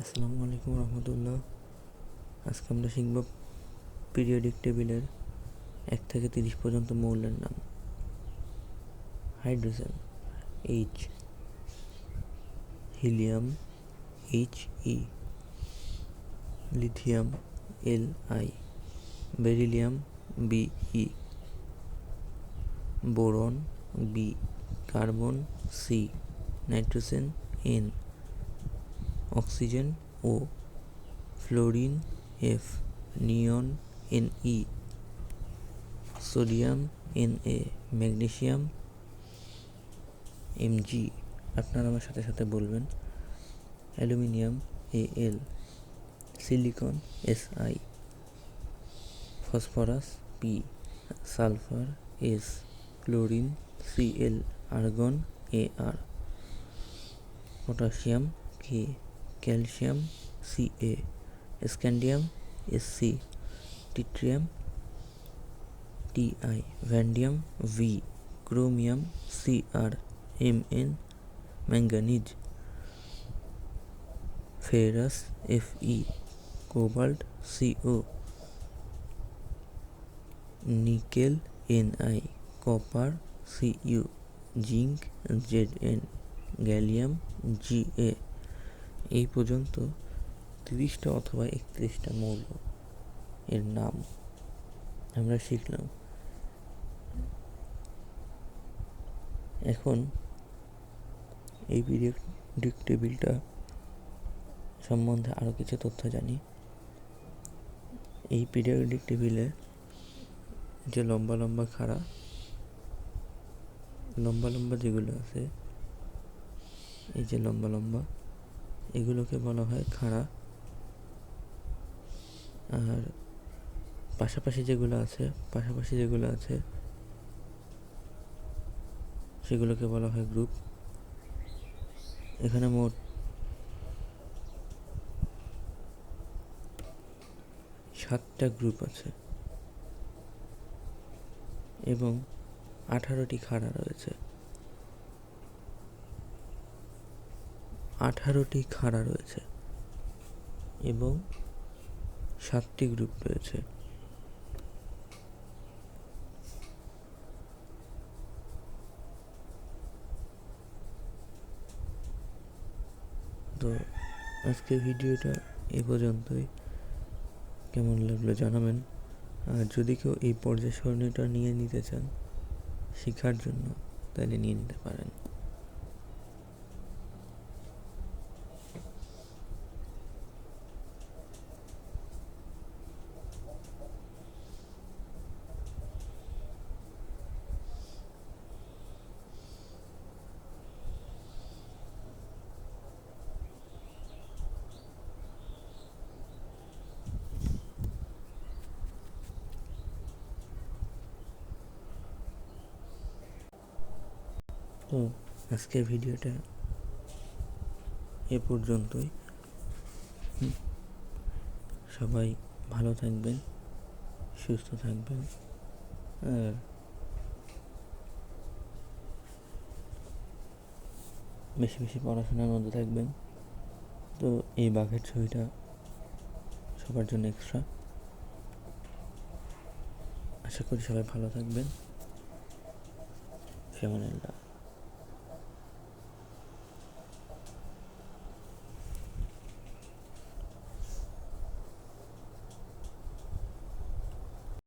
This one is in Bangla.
আসসালামু আলাইকুম রহমতুল্লাহ। আজকে আমরা শিখব পিরিয়ডিক টেবিলের এক থেকে তিরিশ পর্যন্ত মৌলের নাম। Hydrogen H helium H E lithium L I beryllium B E boron B carbon C nitrogen N oxygen O fluorine F neon N E sodium N A magnesium M G আপনারা আমার সাথে সাথে বলবেন, aluminium A L silicon S I phosphorus P, sulphur S, chlorine C L argon A R potassium K calcium C A scandium S C titanium T I vanadium V chromium C R M N manganese ferrous F E cobalt C O nickel N I copper C U zinc Z N gallium G A এই পর্যন্ত তিরিশটা অথবা একত্রিশটা মৌল এর নাম আমরা শিখলাম। এখন এই পিরিয়ডিক টেবিলটা সম্বন্ধে আরও কিছু তথ্য জানি। এই পিরিয়ডিক টেবিলে যে লম্বা লম্বা খাড়া, লম্বা লম্বা যেগুলো আছে, এই যে লম্বা লম্বা এগুলোকে বলা হয় খাড়া। আর পাশাপাশি যেগুলো আছে, পাশাপাশি যেগুলো আছে, সেগুলোকে বলা হয় গ্রুপ। এখানে মোট সাতটা গ্রুপ আছে এবং আঠারোটি খাড়া রয়েছে। আঠারোটি খাড়া রয়েছে এবং সাতটি গ্রুপ রয়েছে। তো আজকের ভিডিওটা এ পর্যন্তই। কেমন লাগল জানাবেন। আর যদি কেউ এই পর্যায় সরণিটা নিয়ে নিতে চান, শেখার জন্য তাহলে নিয়ে নিতে পারেন। তো আজকের ভিডিওটা এ পর্যন্তই। সবাই ভালো থাকবেন, সুস্থ থাকবেন, আর বেশি বেশি পড়াশোনার মধ্যে থাকবেন। তো এই বাঘের ছবিটা সবার জন্য এক্সট্রা আশা করি সবাই ভালো থাকবেন। ফেমন